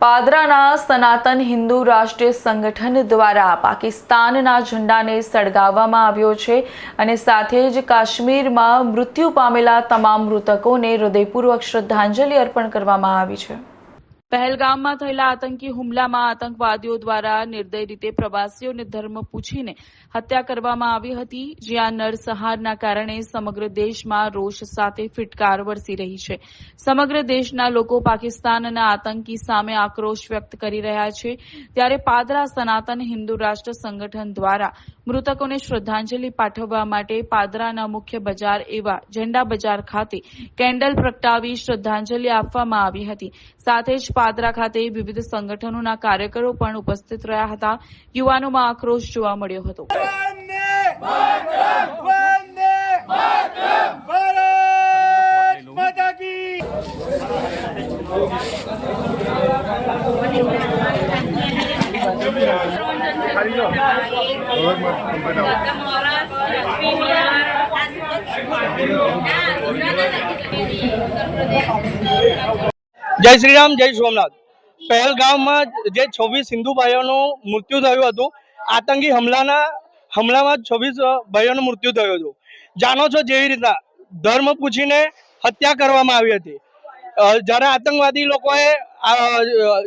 પાદરાના સનાતન હિન્દુ રાષ્ટ્રીય સંગઠન દ્વારા પાકિસ્તાનના ઝંડાને સળગાવવામાં આવ્યો છે અને સાથે જ કાશ્મીરમાં મૃત્યુ પામેલા તમામ મૃતકોને હૃદયપૂર્વક શ્રદ્ધાંજલિ અર્પણ કરવામાં આવી છે. પહેલગામમાં થયેલા આતંકી હુમલામાં આતંકવાદીઓ દ્વારા નિર્દય રીતે પ્રવાસીઓને ધર્મ પૂછીને હત્યા કરવામાં આવી હતી, જ્યાં નરસંહારના કારણે સમગ્ર દેશમાં રોષ સાથે ફિટકાર વરસી રહી છે. સમગ્ર દેશના લોકો પાકિસ્તાનના આતંકી સામે આક્રોશ વ્યક્ત કરી રહ્યા છે. ત્યારે પાદરા સનાતન હિન્દુ રાષ્ટ્ર સંગઠન દ્વારા મૃતકોને શ્રદ્ધાંજલિ પાઠવવા માટે પાદરાના મુખ્ય બજાર એવા ઝંડા બજાર ખાતે કેન્ડલ પ્રગટાવી શ્રદ્ધાંજલિ આપવામાં આવી હતી. સાથે જ પાદરા ખાતે વિવિધ સંગઠનોના કાર્યકરો પણ ઉપસ્થિત રહ્યા હતા. યુવાનોમાં આક્રોશ જોવા મળ્યો હતો. જય શ્રી રામ, જય સોમનાથ. પહેલગામમાં જે છવ્વીસ હિન્દુ ભાઈઓનું મૃત્યુ થયું હતું, આતંકી હમલાના, હમલામાં છવ્વીસ ભાઈઓનું મૃત્યુ થયું હતું. જાણો છો જેવી રીતના ધર્મ પૂછીને હત્યા કરવામાં આવી હતી. જ્યારે આતંકવાદી લોકોએ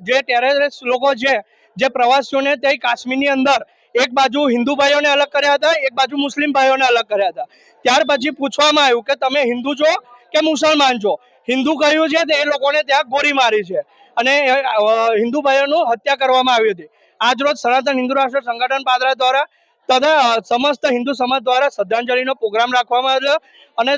જે ટેરરિસ્ટ લોકો છે, જે પ્રવાસીઓને તે કાશ્મીરની અંદર એક બાજુ હિન્દુ ભાઈઓને અલગ કર્યા હતા, એક બાજુ મુસ્લિમ ભાઈઓને અલગ કર્યા હતા. ત્યાર પછી પૂછવામાં આવ્યું કે તમે હિન્દુ છો કે મુસલમાન છો? હિન્દુ કહ્યું છે તે એ લોકોને ત્યાં ગોળી મારી છે. અને હિન્દુ ભાઈઓનું હત્યા કરવામાં આવી હતી. આજરોજ સનાતન હિન્દુ રાષ્ટ્ર સંગઠન પાદરા દ્વારા તથા સમસ્ત હિન્દુ સમાજ દ્વારા શ્રદ્ધાંજલિનો પ્રોગ્રામ રાખવામાં આવ્યો અને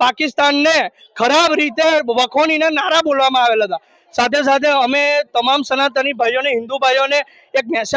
પાકિસ્તાનને ખરાબ રીતે વખોણીને નારા બોલવામાં આવેલા હતા. સાથે સાથે અમે તમામ સનાતની ભાઈઓને, હિન્દુ ભાઈઓને એક મેસેજ